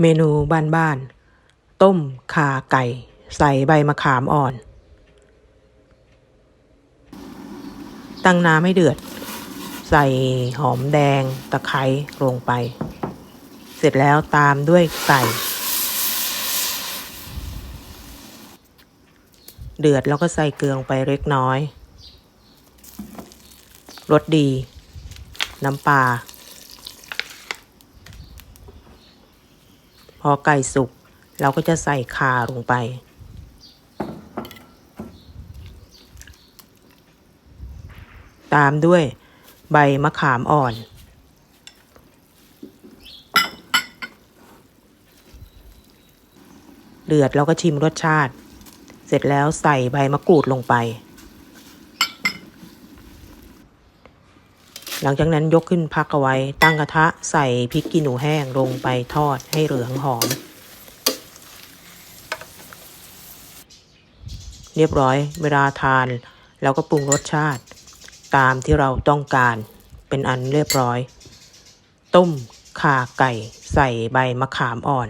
เมนูบ้านๆ ต้มขาไก่ ใส่ใบมะขามอ่อน ตั้งน้ำให้เดือด ใส่หอมแดงตะไคร้ลงไป เสร็จแล้วตามด้วยไก่ เดือดแล้วก็ใส่เกลือลงไปเล็กน้อย รสดี น้ำปลา อไก่สุก เราก็จะใส่ข่าลงไป ตามด้วยใบมะขามอ่อน เดือดเราก็ชิมรสชาติ เสร็จแล้วใส่ใบมะกรูดลงไป หลังจากนั้นยกขึ้นพักเอาไว้ ตั้งกระทะใส่พริกขี้หนูแห้งลงไปทอดให้เหลืองหอม เรียบร้อยเวลาทานเราก็ปรุงรสชาติ ตามที่เราต้องการเป็นอันเรียบร้อย ต้มข่าไก่ใส่ใบมะขามอ่อน